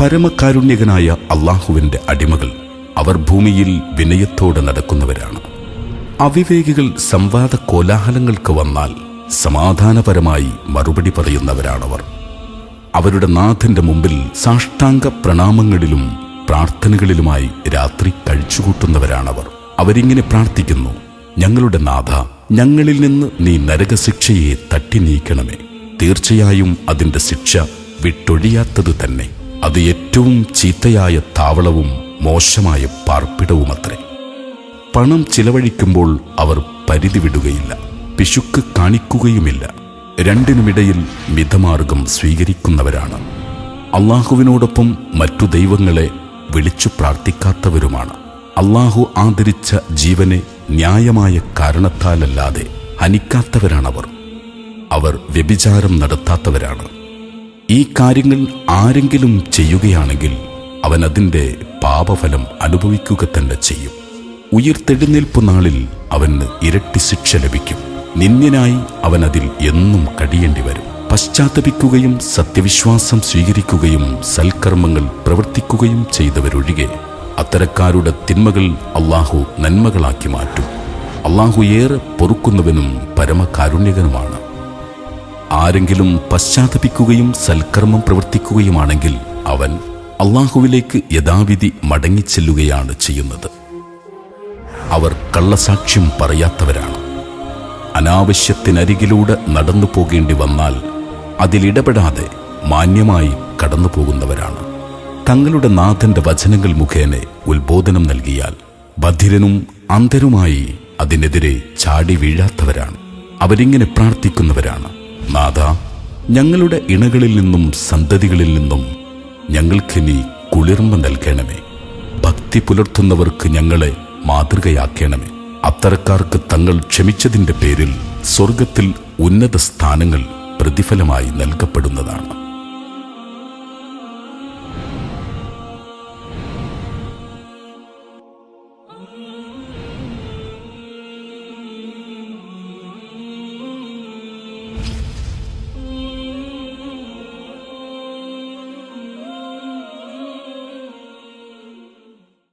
പരമകാരുണ്യകനായ അള്ളാഹുവിന്റെ അടിമകൾ അവർ ഭൂമിയിൽ വിനയത്തോടെ നടക്കുന്നവരാണ്. അവിവേകികൾ സംവാദ കോലാഹലങ്ങൾക്ക് വന്നാൽ സമാധാനപരമായി മറുപടി പറയുന്നവരാണവർ. അവരുടെ നാഥന്റെ മുമ്പിൽ സാഷ്ടാംഗ പ്രണാമങ്ങളിലും പ്രാർത്ഥനകളിലുമായി രാത്രി കഴിച്ചുകൂട്ടുന്നവരാണവർ. അവരിങ്ങനെ പ്രാർത്ഥിക്കുന്നു ഞങ്ങളുടെ നാഥ ഞങ്ങളിൽ നിന്ന് നീ നരകശിക്ഷയെ തട്ടി നീക്കണമേ തീർച്ചയായും അതിന്റെ ശിക്ഷ വിട്ടൊഴിയാത്തത് തന്നെ. അത് ഏറ്റവും ചീത്തയായ താവളവും മോശമായ പാർപ്പിടവുമത്രേ. പണം ചിലവഴിക്കുമ്പോൾ അവർ പരിധി വിടുകയില്ല പിശുക്ക് കാണിക്കുകയുമില്ല. രണ്ടിനുമിടയിൽ മിതമാർഗം സ്വീകരിക്കുന്നവരാണ്. അള്ളാഹുവിനോടൊപ്പം മറ്റു ദൈവങ്ങളെ വിളിച്ചു പ്രാർത്ഥിക്കാത്തവരുമാണ്. അള്ളാഹു ആദരിച്ച ജീവനെ ന്യായമായ കാരണത്താലല്ലാതെ ഹനിക്കാത്തവരാണവർ. അവർ വ്യഭിചാരം നടത്താത്തവരാണ്. ഈ കാര്യങ്ങൾ ആരെങ്കിലും ചെയ്യുകയാണെങ്കിൽ അവൻ അതിന്റെ പാപഫലം അനുഭവിക്കുക തന്നെ ചെയ്യും. ഉയർത്തെഴുന്നേൽപ്പ് നാളിൽ അവന് ഇരട്ടി ശിക്ഷ ലഭിക്കും. നിന്ദ്യനായി അവൻ അതിൽ എന്നും കഴിയേണ്ടി വരും. പശ്ചാത്തപിക്കുകയും സത്യവിശ്വാസം സ്വീകരിക്കുകയും സൽക്കർമ്മങ്ങൾ പ്രവർത്തിക്കുകയും ചെയ്തവരൊഴികെ അത്തരക്കാരുടെ തിന്മകൾ അള്ളാഹു നന്മകളാക്കി മാറ്റും. അള്ളാഹു ഏറെ പൊറുക്കുന്നവനും പരമകാരുണ്യകനുമാണ്. ആരെങ്കിലും പശ്ചാത്തപിക്കുകയും സൽക്കർമ്മം പ്രവർത്തിക്കുകയുമാണെങ്കിൽ അവൻ അള്ളാഹുവിലേക്ക് യഥാവിധി മടങ്ങിച്ചെല്ലുകയാണ് ചെയ്യുന്നത്. അവർ കള്ളസാക്ഷ്യം പറയാത്തവരാണ്. അനാവശ്യത്തിനരികിലൂടെ നടന്നു പോകേണ്ടി വന്നാൽ അതിലിടപെടാതെ മാന്യമായി കടന്നു പോകുന്നവരാണ്. തങ്ങളുടെ നാഥന്റെ വചനങ്ങൾ മുഖേന ഉത്ബോധനം നൽകിയാൽ ബധിരനും അന്ധരുമായി അതിനെതിരെ ചാടി വീഴാത്തവരാണ്. അവരിങ്ങനെ പ്രാർത്ഥിക്കുന്നവരാണ്. നാഥ ഞങ്ങളുടെ ഇണകളിൽ നിന്നും സന്തതികളിൽ നിന്നും ഞങ്ങൾക്കിനി കുളിർമ നൽകണമേ. ഭക്തി പുലർത്തുന്നവർക്ക് ഞങ്ങളെ മാതൃകയാക്കണമേ. അത്തരക്കാർക്ക് തങ്ങൾ ക്ഷമിച്ചതിന്റെ പേരിൽ സ്വർഗത്തിൽ ഉന്നത സ്ഥാനങ്ങൾ പ്രതിഫലമായി നൽകപ്പെടുന്നതാണ്.